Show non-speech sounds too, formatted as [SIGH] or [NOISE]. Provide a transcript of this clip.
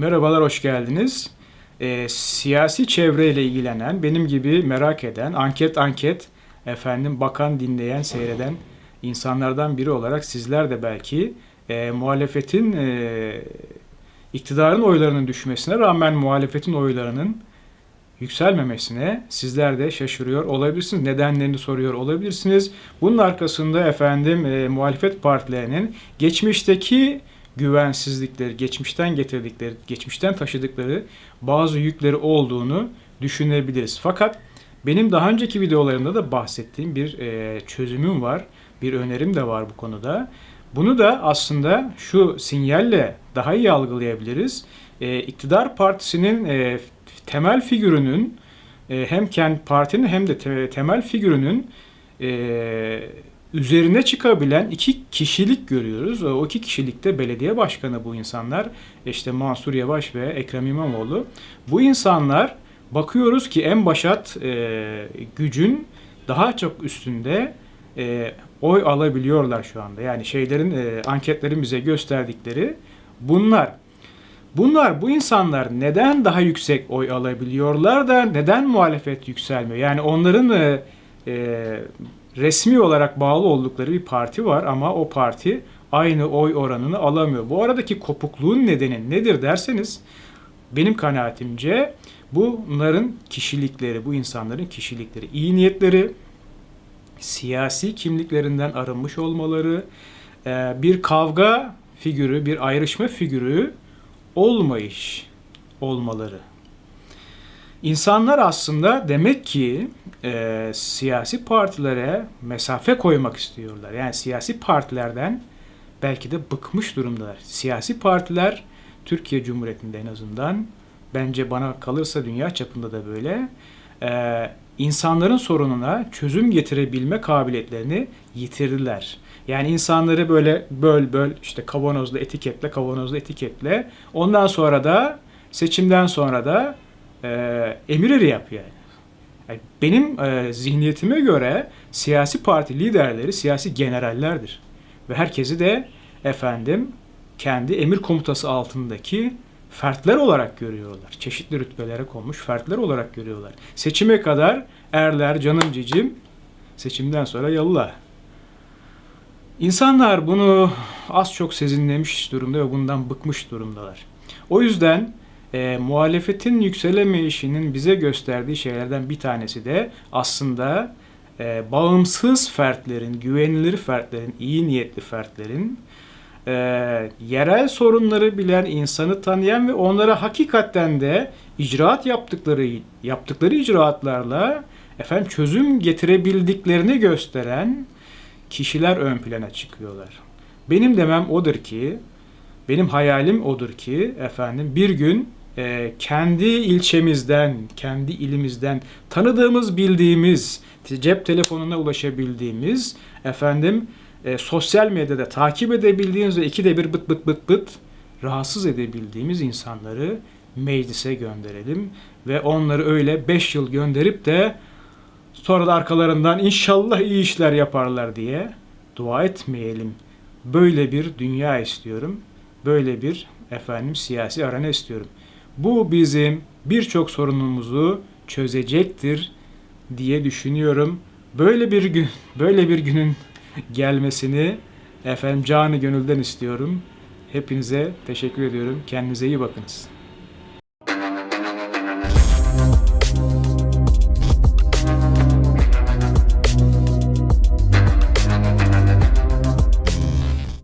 Merhabalar, hoş geldiniz. Ee, siyasi çevreyle ilgilenen, benim gibi merak eden, anket anket, efendim bakan, dinleyen, seyreden insanlardan biri olarak sizler de belki e, muhalefetin, e, iktidarın oylarının düşmesine rağmen muhalefetin oylarının yükselmemesine sizler de şaşırıyor olabilirsiniz. Nedenlerini soruyor olabilirsiniz. Bunun arkasında efendim e, muhalefet partilerinin geçmişteki güvensizlikleri, geçmişten getirdikleri, geçmişten taşıdıkları bazı yükleri olduğunu düşünebiliriz. Fakat benim daha önceki videolarımda da bahsettiğim bir e, çözümüm var, bir önerim de var bu konuda. Bunu da aslında şu sinyalle daha iyi algılayabiliriz. E, iktidar partisinin e, temel figürünün e, hem kendi partinin hem de te- temel figürünün e, üzerine çıkabilen iki kişilik görüyoruz. O iki kişilikte belediye başkanı bu insanlar. İşte Mansur Yavaş ve Ekrem İmamoğlu. Bu insanlar bakıyoruz ki en başat e, gücün daha çok üstünde e, oy alabiliyorlar şu anda. Yani şeylerin e, anketlerin bize gösterdikleri bunlar. Bunlar bu insanlar neden daha yüksek oy alabiliyorlar da neden muhalefet yükselmiyor? Yani onların e, e, resmi olarak bağlı oldukları bir parti var ama o parti aynı oy oranını alamıyor. Bu aradaki kopukluğun nedeni nedir derseniz benim kanaatimce bunların kişilikleri, bu insanların kişilikleri, iyi niyetleri, siyasi kimliklerinden arınmış olmaları, e, bir kavga figürü, bir ayrışma figürü olmayış olmaları. İnsanlar aslında demek ki e, siyasi partilere mesafe koymak istiyorlar. Yani siyasi partilerden belki de bıkmış durumdalar. Siyasi partiler Türkiye Cumhuriyeti'nde en azından bence bana kalırsa dünya çapında da böyle e, insanların sorununa çözüm getirebilme kabiliyetlerini yitirdiler. Yani insanları böyle böl böl işte kavanozla etiketle kavanozla etiketle ondan sonra da seçimden sonra da e, emir eri yapıyor. Yani benim e, zihniyetime göre siyasi parti liderleri siyasi generallerdir. Ve herkesi de efendim kendi emir komutası altındaki fertler olarak görüyorlar. Çeşitli rütbelere konmuş fertler olarak görüyorlar. Seçime kadar erler, canım cicim, seçimden sonra yallah. İnsanlar bunu az çok sezinlemiş durumda ve bundan bıkmış durumdalar. O yüzden e, muhalefetin yükselemeyişinin bize gösterdiği şeylerden bir tanesi de aslında e, bağımsız fertlerin, güvenilir fertlerin, iyi niyetli fertlerin, e, yerel sorunları bilen, insanı tanıyan ve onlara hakikaten de icraat yaptıkları yaptıkları icraatlarla efendim çözüm getirebildiklerini gösteren kişiler ön plana çıkıyorlar. Benim demem odur ki, benim hayalim odur ki efendim bir gün e, kendi ilçemizden, kendi ilimizden tanıdığımız, bildiğimiz, cep telefonuna ulaşabildiğimiz, efendim e, sosyal medyada takip edebildiğimiz ve ikide bir bıt bıt bıt bıt rahatsız edebildiğimiz insanları meclise gönderelim ve onları öyle 5 yıl gönderip de sonra da arkalarından inşallah iyi işler yaparlar diye dua etmeyelim. Böyle bir dünya istiyorum. Böyle bir efendim siyasi arena istiyorum. Bu bizim birçok sorunumuzu çözecektir diye düşünüyorum. Böyle bir gün, [LAUGHS] böyle bir günün gelmesini efendim canı gönülden istiyorum. Hepinize teşekkür ediyorum. Kendinize iyi bakınız.